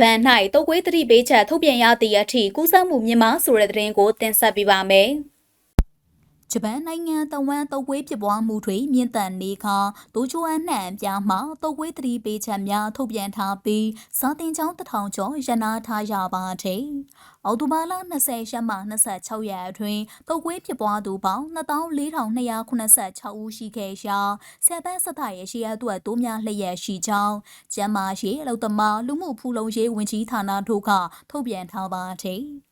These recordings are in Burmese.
ပန်၌တုတ်ကွေးသတိပေးချက်ထုတ်ပြန်ရသည့်အထိကူးစက်မှုမြင့်မားဆိုတဲ့သတင်းကိုတင်ဆက်ပေးပါမယ်။ ဂျပန်နိုင်ငံတဝန်တုတ်ကွေးဖြစ်ပွားမှုတွေမြင့်တက်နေခါတိုချိုအနှံ့အပြားမှာတုတ်ကွေးသတိပေးချက်များထုတ်ပြန်ထားပြီးစာတင်ကျောင်းတစ်ထောင်ကျော်ရနာထားရပါတယ်။အော်တိုဘာလ20ရက်မှ26ရက်အတွင်းတုတ်ကွေးဖြစ်ပွားသူပေါင်း2486ဦးရှိခဲ့ရာဆယ်ပန်းဆက်သားရဲ့ရှိရအတွက်တိုးများလျက်ရှိကြောင်းကျန်းမာရေးအလုပ်သမားလူမှုဖူလုံရေးဝန်ကြီးဌာနတို့ကထုတ်ပြန်ထားပါတယ်။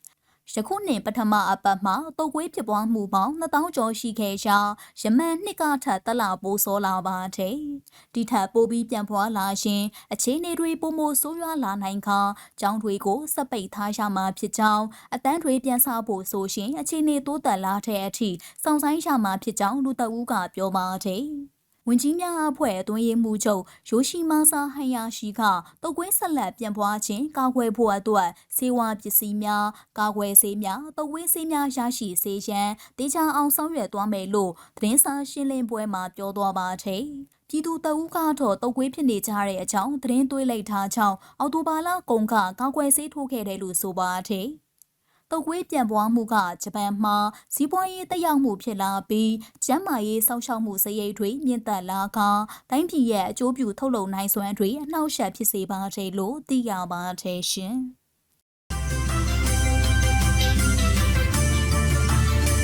ယခုနှစ်ပထမအပတ်မှာတုတ်ကွေးဖြစ်ပွားမှုပေါင်း2000ကျော်ရှိခဲ့ရာယမန်နှစ်ကထပ်တက်လာပိုးစောလာပါတယ်။ဒီထက်ပိုပြီးပြန်ပွားလာရင်အခြေအနေတွေပုံမဆိုးရွားလာနိုင်ခါကျောင်းတွေကိုစက်ပိတ်ထားရမှာဖြစ်ကြောင်းအတန်းတွေပြန်ဆဖို့ဆိုရှင်အခြေအနေတိုးတက်လာတဲ့အထိစောင့်ဆိုင်ရမှာဖြစ်ကြောင်းလူတအူးကပြောပါတယ်။ ဝင်ကြီးများအဖွဲ့အတွင်းရေးမှူးချုပ်ယိုရှိမာဆာဟန်ယာရှိကတုတ်ကွင်းဆက်လက်ပြန်ပွားခြင်းကာကွယ်ဖို့အတွက်စေဝါပစ္စည်းများကာကွယ်ဆေးများတုတ်ကွင်းဆေးများရရှိစေရန်တေချာအောင်ဆောင်ရွက်သွားမယ်လို့သတင်းစာရှင်းလင်းပွဲမှာပြောသွားပါတယ်။ပြည်သူတအူးကတော့တုတ်ကွေးဖြစ်နေကြတဲ့အကြောင်းသတင်းသွေးလိုက်ထားကြောင်းအော်တိုဘာလကုန်ကကောက်ွယ်ဆေးထိုးခဲ့တယ်လို့ဆိုပါတယ်။ တုတ်ကွေးပြန်ပွားမှုကဂျပန်မှာစီးပွားရေးတက်ရောက်မှုဖြစ်လာပြီးကျန်းမာရေးစောင့်ရှောက်မှုစရိတ်တွေမြင့်တက်လာကတိုင်းပြည်ရဲ့အကျိုးပြုထုတ်လုပ်နိုင်စွမ်းတွေအနှောက်အယှက်ဖြစ်စေပါတယ်လို့သိရပါတယ်ရှင်။